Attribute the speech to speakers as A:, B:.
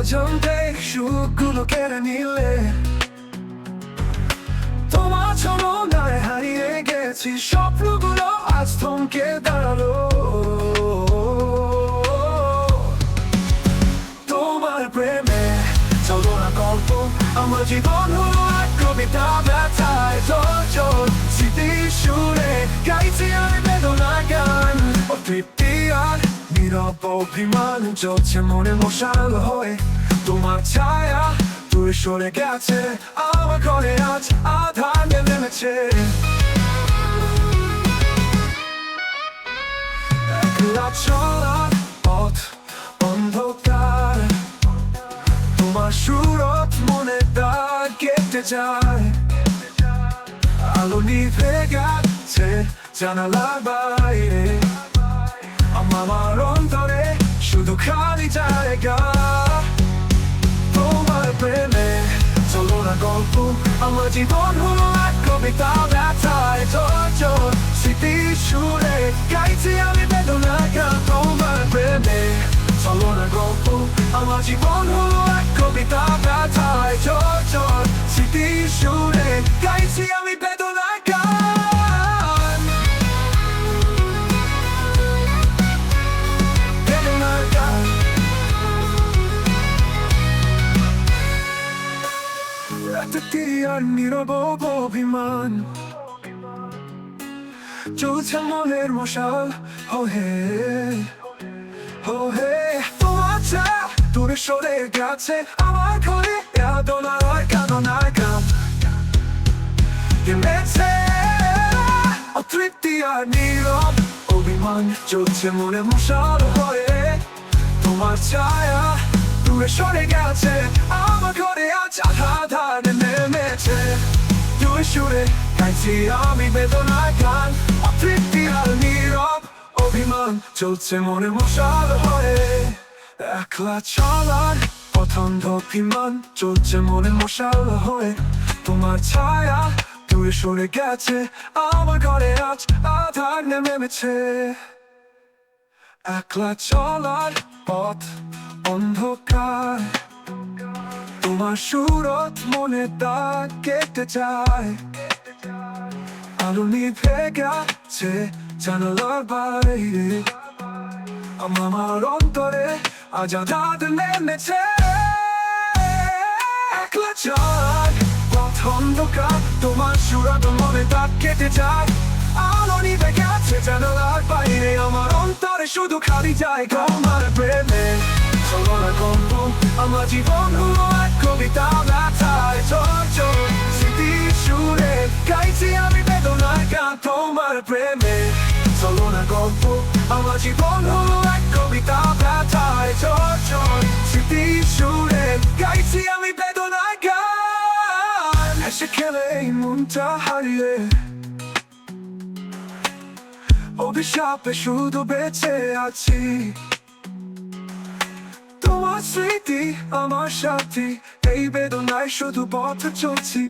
A: সুখগুলো কেড়ে নিলে তোমার ছলনায় হারিয়ে গেছি স্বপ্নগুলো আজ থমকে দাঁড়াল তোমার প্রেমে চলো না গল্প আমার জীবন হলো এক কবিতা ব্যথায় জল স্মৃতি সুরে গাইছি আমি বেদনা গান ও তৃপ্তি আর নীরব অভিমান চলছে মনে মশাল হয়ে। তোমার ছায়া দূরে সরে গেছে, আমার ঘরে আজ আধার নেমেছে। একলা চলার পথ অন্ধকার। তোমার সুরত মনে দাগ কেটে যায়। আলো নিভে গেছে জানালার বাইরে। আমার শুধু খালি জায়গা তোমার প্রেমে চলো না গল্প আমার জীবন হলো এক কবিতা ব্যথায় জোর স্মৃতি সুরে গাইছি আমি বেদনা গান তোমার প্রেমে চলো না গল্প আমার জীবন হলো এক কবিতা ব্যথায় জোর স্মৃতি সুরে গাইছি আমি রাতটি নীরব অভিমান। চলছে মনের মশাল, হো হে হো হে। তোমার দূরে সরে গেছে আমার ঘরে। বেদনার কাদনার গান গেমেছে অতৃপ্তি আর নীরব অভিমান চলছে মনে মশাল হয়ে তোমার ছায়া দূরে সরে গেছে আমার ঘরে। আধার নেমেছে। দূরে সুরে গাইছি আমি গান অতৃপ্তি আর নীরব অভিমান চলছে মনে মশাল হয়ে। একলা চলার পথন্ধ অভিমান চলছে মনে মশাল হয়ে। তোমার ছায়া দূরে সরে গেছে, আমার ঘরে আজ আধার নেমেছে। একলা চলার পথ অন্ধকার। তোমার সুরত মনে দাগ কেটে যায়। আলো নিভে গেছে জানালার বাইরে। আমার অন্তরে আজ আজাদ নেমেছে। একলা চলার পথ অন্ধকার, তোমার সুরত মনে দাগ কেটে যায়। আলো নিভে গেছে জানালার বাইরে, আমার অন্তরে শুধু খালি জায়গা, আমার প্রেমে। চলো না গল্প আমার জীবন হলো এক কবিতা ব্যথায় চোর চোর স্মৃতি সুরে গাইছি আমি বেদনার গান তোমার প্রেমে। চলো না গল্প আমার জীবন হলো এক কবিতা ব্যথায় চোর চোর স্মৃতি সুরে গাইছি আমি বেদনার গান। হেসে খেলে মনটা হারিয়ে। অভিশাপে শুধু বেঁচে আছি। তোমার স্মৃতি আমার সাথী। এই বেদনায় শুধু পথ চলছি।